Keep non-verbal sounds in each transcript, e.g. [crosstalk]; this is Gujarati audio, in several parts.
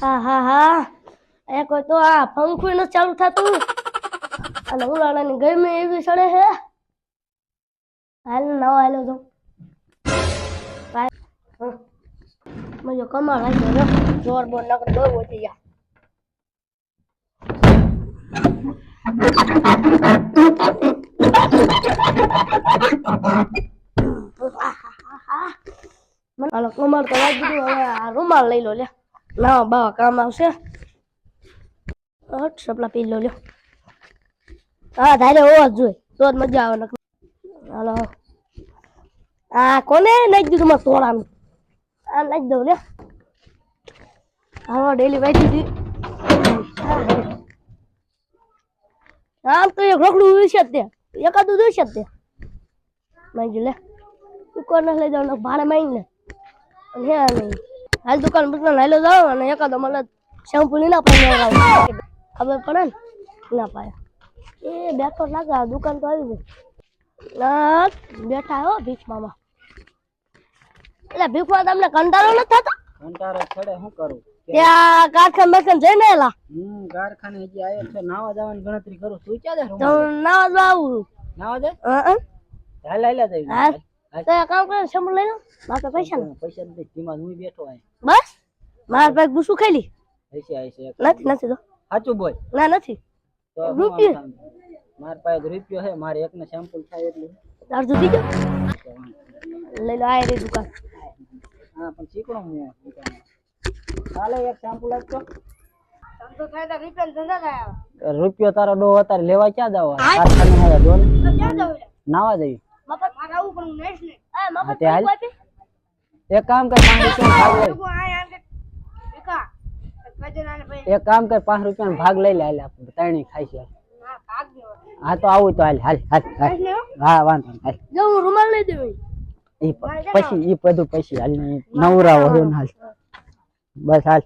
હા હા હા એ કોઈ તો આ પંખું નથી ચાલુ થતું. અને ઉનાળાની ગરમી એવી સડે છે હાલ નવો હાલો તો. મજો કમાલ ગયો જોર બોર નકર બહુ વધી ગયા. હાલો કમર તો વાગી ગયું. હવે આ રૂમાલ લઈ લો લે ના બાવા કામ આવશે હટ સપલા પી લો લ્યો હા તારે હોવો જ જોઈએ તો જ મજા આવે હાલો આ કોને નાખી દીધું મારે તોડાનું આ નાખી દઉં લે હા ડેલી વાંચી હતી આમ તો એક રોકડું જ તે એકાદું જોઈશે જ તે મારી લે દુકાન લઈ જાવ ભાડે મારી ને હે નહીં હાલ દુકાન બુકાન હાલો જાવ અને એકાદો મને શેમ્પુ લઈને આપણે ખબર પડે ને? ના પાડે. એ બેઠો લાગે દુકાન તો આવી ગઈ. બેઠા હો ભીખ મામા એટલે ભીખમાં તમને કંટાળો નથી થતો? કંટાળો ચડે શું કરું? ત્યાં કારખાન બારખાન જઈને એલા હું કારખાને હજી આવ્યો છે. નાવા જવાની ગણતરી કરું. તું ક્યાં જા તો ના જ આવું. નાવા જાય? હા હા. હાલ હાલ જઈ હાલ. તો કામ કરે શેમ્પુ લઈ લો. તો પૈસા પૈસા નથી. ધીમા હું બેઠો આય. બસ. મારા પાસે ગુસ્સું ખાઈ લી. નથી નથી તો. સાચું બોલ. ના નથી. રૂપિયો? મારા પાસે રૂપિયો છે મારે એકને સેમ્પલ થાય એટલે. તાર જુદી ગયો લઈ લો આ દુકાન. હા પણ ચીકણો હું કાલે એક સેમ્પલ આપજો રૂપિયો તારો ડો અત્યારે લેવા ક્યાં જાવ? નાવા હા, હાલ. એક કામ કર પાંચ રૂપિયા ભાગ લઈ એક કામ કર પાંચ રૂપિયા ભાગ લઈ લે હાલ આપણે ત્રણેય ખાઈ છે હા તો આવું તો હાલ હાલ હાલ. હા વાંધો નહીં, હાલ. જો હું રૂમાલ લઈ દઉં ઈ. પછી ઈ બધું પછી હાલ ને નવરા વધુ ને હાલ. બસ હાલ?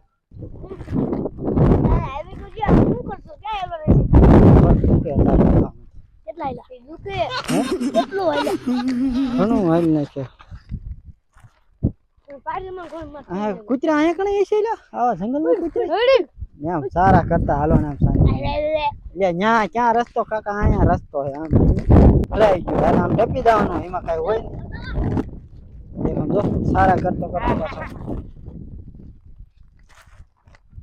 કેટલા હાલ ને છે પાણીમાં કોણ મત આ કૂતરા અહીંયા કણે છે લ્યો આવા જંગલમાં કૂતરા રેડી એમ સારા કરતા હાલો ને આમ સારી લે ન્યા ક્યાં રસ્તો કાકા અહીંયા રસ્તો છે આમ ભરાઈ ગયો હાલ આમ ડપી જવાનું એમાં કઈ હોય ને એમ જો સારા કરતો કરતો પાછો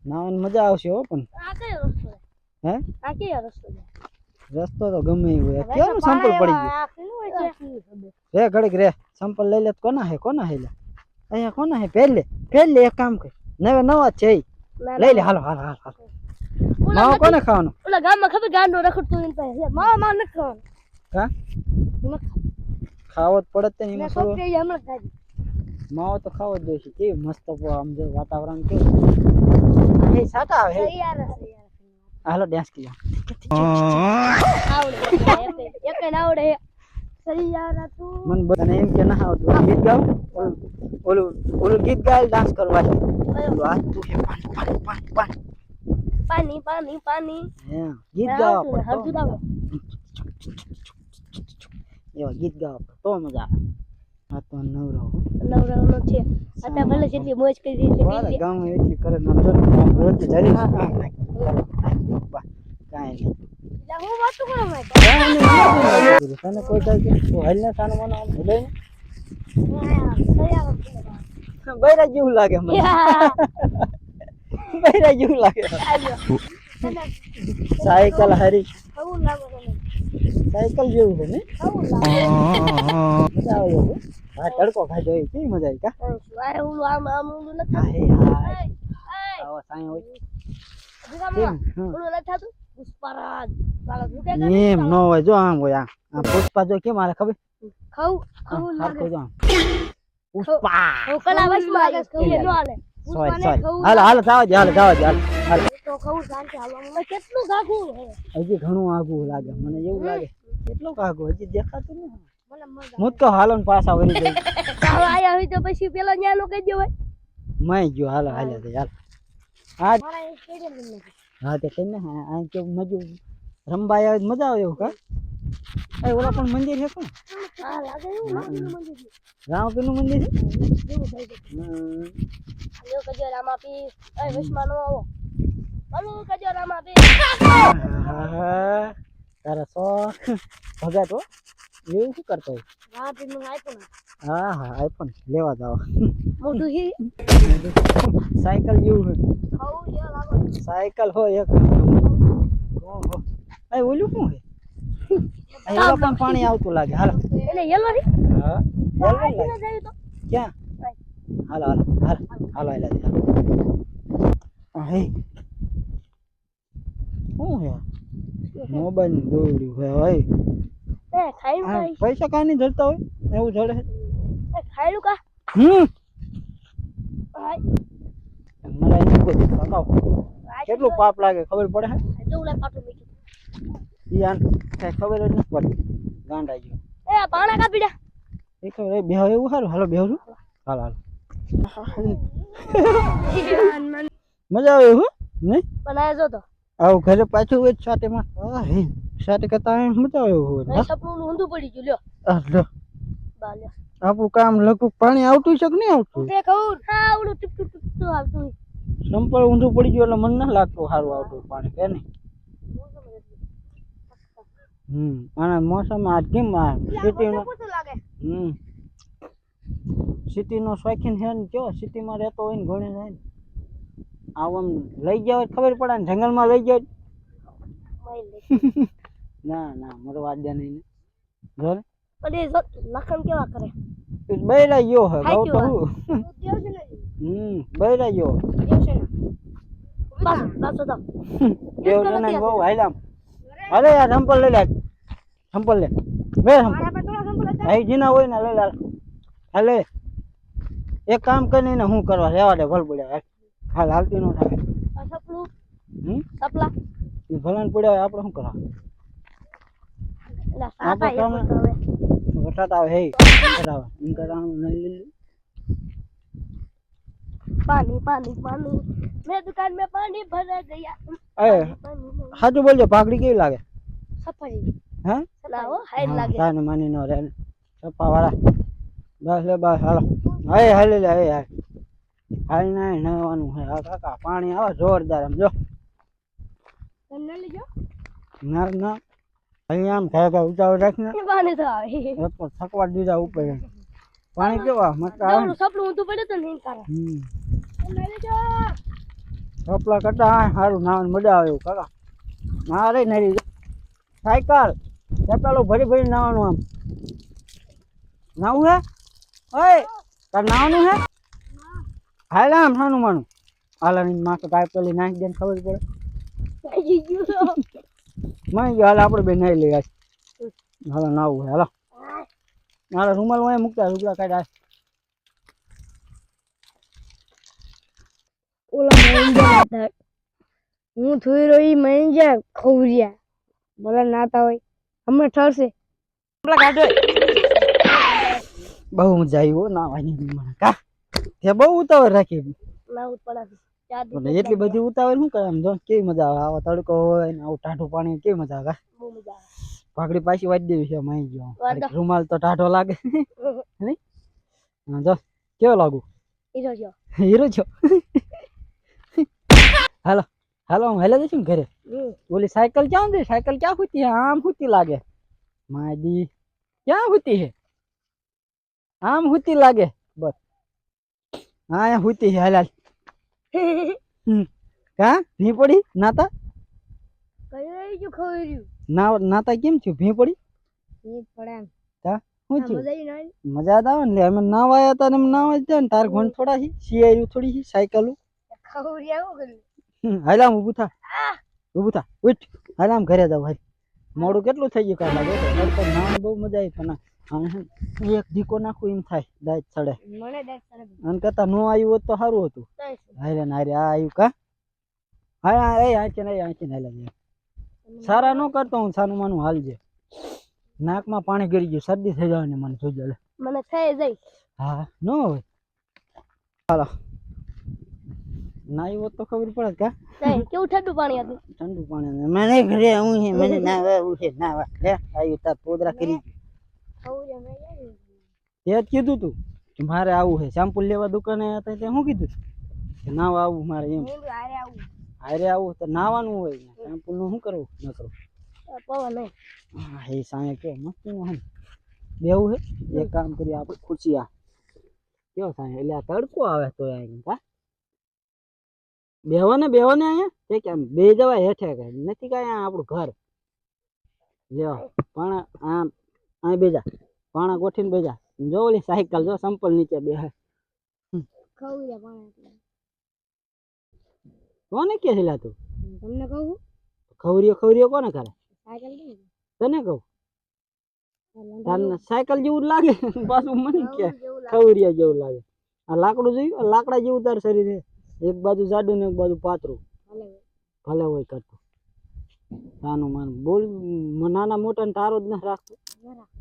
નાવાની મજા આવશે હો પણ આ કયો રસ્તો છે? હે આ કયો રસ્તો છે? રસ્તો તો ગમે એ હોય કેવું સંપલ પડી ગયું આ કેવું હોય છે? રે ઘડીક રે સંપલ લઈ લે તો કોના હે કોના હે લે અહીંયા કોના હે? પહેલે. પહેલે એક કામ કર. નવે નવા છે લઈ લે હાલો હાલો હાલો માવો કોને ખાવાનું? ઓલા ગામમાં ખબર ગાંડો રખડતો હોય ને પાસે. માવો માવા ન ખાવાનું. નથી ખાવો જ પડે તે એમાં થોડું. માવો તો ખાવો જ જોઈએ કેવી મસ્ત આમ જો વાતાવરણ કેવું. હે સાટા આવે હે. હાલો ડાન્સ કરી આવડે એક આવડે. મને બધાને એમ કે ના આવડતું ઓલું ગીત ગાવ. ઓલું ઓલું ગીત ગાય ડાન્સ કરવા છે. હાથ દુખે પાણી પાણી પાણી પાણી. પાણી પાણી પાણી. હે ગીત ગાવ તો. એવા ગીત ગાવા તો મજા આવે. આ તો નવરો હો. નવરાવનો છે. અત્યારે ભલે જેટલી મોજ કરી એટલી ગામ એટલી કરે ને આમ જરી કાંઈ નહીં એટલે હું વાતું કરું મેં કાંઈ નહીં, તને કોઈ કહે કે તું હાલ ને સાનું મને આમ ભૂલે ને. બૈરા જેવું લાગે મને. બૈરા જેવું લાગે સાયકલ હારી? સાયકલ જેવું છે ને મજા આવે એવું હા તડકો ખાધો એ કેવી મજા આવી કા ઓલું આમ આમ ઓલું નથી હા હા થતું? એય, હોય એય, કેમ હમ. ઓલું નથી થતું? પુષ્પરાજ. ચાલો, તું એમ ન હોય જો આમ હોય આ આ પુષ્પા જો કેમ હાલે ખબર? ખાવું આમ લાગે. જો પુષ્પા! હું કલા વચમાં આવીશ, ખાવું ન હાલે. Sorry sorry. ખાવું હાલો હાલો જાવા દે હાલો જાવા દે હાલો હાલો. તો ખાવું શાંતિ હાલવાનું. કેટલું ગાગું હજી ઘણું આગું લાગે મને એવું લાગે. કેટલું? આગું હજી દેખાતું નહીં હું તો હાલો ને પાછા વળી ગઈ આવે. [laughs] આયા હોય તો પછી પેલો ન્યાનો કહી દેવાય ભાઈ. ગયો હાલો હાલો. દે હાલો હા હા તે કઈ ને આ કે મજુ રમવા આવે મજા આવે એવું કા એ ઓલા પણ મંદિર છે કોણ? હા લાગે એવું મંદિર છે. રામપીરનું મંદિર છે. એવું થઈ ગયું. જો કજો રામાપી. એ વિશ્વમાં નો આવો. હલો કજો રામાપી. તારા શોખ ભગત હો એવું શું કરતો હોય? રામાપી નું આઈફોન ને હા હા આઈફોન લેવા જાવ. મોટું હી. સાયકલ જેવું સાયકલ હોય એક. એ ઓલું શું છે? એવા પણ પાણી આવતું લાગે. હાલો. એટલે યલો હી. હા યલો લાગે. ક્યાં? હાલો હાલો હાલો. હાલો હાલો આ શું છે? મોબાઈલનું દોડ્યું હે. એ ખાઈ પૈસા કાની જડતા હોય? એવું જડે છે કા? હમ? હાય મને એની કોઈ કાકા કેટલું પાપ લાગે? ખબર પડે હે? જો લે પાટું મીઠું. ઈ આન ખબર જ નથી પડતી. ગાંડા ગયો એ પાણા કા પીડા એ ખબર એ બેહો એવું સારું હાલો બેહો છું હાલ. હાલ મજા આવે એવું નહીં? પણ આ જો તો. આવું ઘરે પાછું હોય સાથે માં. આ હે સાથે કરતા અહીં મજા આવે એ સપનું નું ઊંધું પડી ગયું લ્યો. આ બા લ્યો. આપણું કામ લગભગ પાણી આવતું છે કે નહીં આવતું? તે કહું હા આવડું ટીપ ટીપ ટીપ આવતું. સંપલ ઊંધું પડી ગયું એટલે મને ના લાગતું સારું આવતું પાણી કે નહીં? હમ અને મોસમ આજ કેમ સિટીનો હમ. સિટીનો શોખીન છે ને કયો? સિટીમાં રહેતો હોય ને ઘણે જાય ને. આમ લઈ એટલે ખબર પડે ને જંગલમાં લઈ જાય [laughs] ના ના મારો વાદ્યા નહીં ઘર? લખન કેવા કરે? બૈરા ગયો હે હાચી કહું તો વાત. હું? દેવ છે ને હમ બૈરા ગયો ને બસ બસ તો [laughs] દેવ જણાય બહુ હાયલામ. અરે યાર સંપલ લઈ લે. સંપલ લે. બે સંપલ. ભાઈ જીના હોય ને લઈ લે. હાલે એક કામ કરીને ને હું કરવા? રહેવા દે ભલ પડ્યા હાલ. હાલતી નો થાય. સપલું હમ? સપલા? ભલાને પડ્યા આપણે શું કરવા? એટલે સાપા એક હવે. વરસાદ આવે હે વરસાદ આવે એમ કરતા આમ લઈ લઈ લે. पानी पानी पानी मैं दुकान में पानी भरा गया એ पानी સાચું બોલજો ભાગડી કેવી લાગે सफरी હે ना वो हाय लागे તાને માની નો રે સપા વાળા બસ લે બસ હાલો હે હાલે લે હે હાલ હાલ ના નવાનું હે આ કાકા પાણી આવે જોરદાર આમ જો गन्ना ले जाओ ના ના અહીંયા આમ થાય ખાય રાખી રાખને પાણી તો આવે. એક થકવા દીધા ઉપર પાણી કેવા? મસ્ત આવે સપલું ઊંધું પડે તો નહીં તારા હમ. કપલા કરતા હા સારું નાવાની મજા આવે એવું કાકા મારે નહીં નરી સાયકલ. પેલું ભરી ભરી નાવાનું આમ. નાવું હે? ઓય તાર નાવાનું હે? હાલ આમ નાનું માનું. હાલમાં તો ગાય પેલી નાખી દે ખબર પડે. માય ગયો હાલ આપણે બે નાઈ લઈએ હાલો નાવું હાલો. હાલો રૂમાલ વાય મૂકતા રૂપિયા કાઢ્યા ઓલા મહેન્દ્ર હતા હું થોઈ રહી મહેન્દ્ર ખવરિયા ભલે નાતા હોય. અમે ઠરશે. બહુ મજા આવી ના કા? તે બહુ ઉતાવળ રાખી ના ઉતાવળ એટલે એટલી બધી ઉતાવળ શું કરે આમ જો કેવી મજા આવે? આવો તડકો હોય ને આવું ટાઢું પાણી કેવી મજા આવે? બહુ મજા ભાગડી પાછી વાજી દેવી છે માઈ ગયો વાદા. ઘડીક રૂમાલ તો ટાઢો લાગે. [laughs] આવે હા જો. કેવો લાગુ? ઈરો જો. હીરો છો [laughs] હાલો. હાલો હું હેલા જઈશું ને ઘરે? હમ. ઓલી સાયકલ ક્યાં દે સાયકલ ક્યાં હુતી? હે આમ હુતી લાગે. માજી ક્યાં હુતી હે? આમ હુતી લાગે. બસ. હા અહીંયા હુતી હે હાલ હાલ. હમ. કા ભી પડી? નાતા? કઈ જો ખવર્યું ના નાતા કેમ થયું? ભી પડી? ભી પડે કા શું થયું? મજા આવે ને? અમે નાવાયા હતા ને એમ નાવા જ ને તાર ઘણ થોડા હી સિયાયું થોડી હી સાયકલ ખવરિયા હું કર્યું? હાલામ ઊભું થા. ઊભું થા. ઉઠ. હાલામ ઘરે જાવ ભાઈ મોડું કેટલું થઈ ગયું લાગે તો બહુ મજા આવી પણ એક ધીકો નાખું એમ થાય દાય ચડે મને દેખ તારે અને કરતા ન આવ્યું હોત તો સારું હતું. બતાય હારે ને હારે આ આવ્યું કા? હા હા એ આંચે ને આંચે ને હાલે સારા ન કરતો હું સાનું માનું હાલજે નાકમાં પાણી ગળી ગયું શરદી થઈ જવાની મને જોજો લે. મને થઈ જાય. હા ન હોય. હાલો. નાઈ હોત તો ખબર પડે કા? નહીં, કેવું ઠંડુ પાણી હતું? ઠંડુ પાણી ને મને ઘરે હું છે મને ના આવું છે ના વા લે આવ્યું તાર પોદરા કરી તે જ કીધું તું કે મારે આવું છે. શેમ્પુ લેવા દુકાને હતા તે શું કીધું કે નાવ આવું મારે એમ. હારે આવું. તો નાવાનું હોય શેમ્પુ નું શું કરવું? ન કરવું. પવન નહીં હા, એ સાંજે કે મસ્તનું. હે બેવું હે એક કામ કરીએ આપણે ખુરશી આ. કેવો સાંજે એટલે આ તડકો આવે તો અહીંયા કા બેહો ને બેહો ને અહીંયા તે કેમ બે જવાય હેઠે કે નથી કાંઈ આ આપણું ઘર? લ્યો પણ આમ અહીં બેજા. પાણા ગોઠીને બેજા. જો ઓલી સાયકલ જો સંપલ નીચે ખવું કોને કે છે તું? તમને કહું ખવરીઓ ખવરીઓ કોને કરે? તને કહું? તારને સાયકલ જેવું જ લાગે. [laughs] પાછું મને કે. ખવરિયા જેવું લાગે. આ લાકડું જોયું? લાકડા જેવું તાર શરીર છે. એક બાજુ જાડું ને એક બાજુ પાતળું. ભલે હોય. કરતું. નાનું માનું બોલ નાના મોટા ને તારો જ નથી રાખતો. الورق.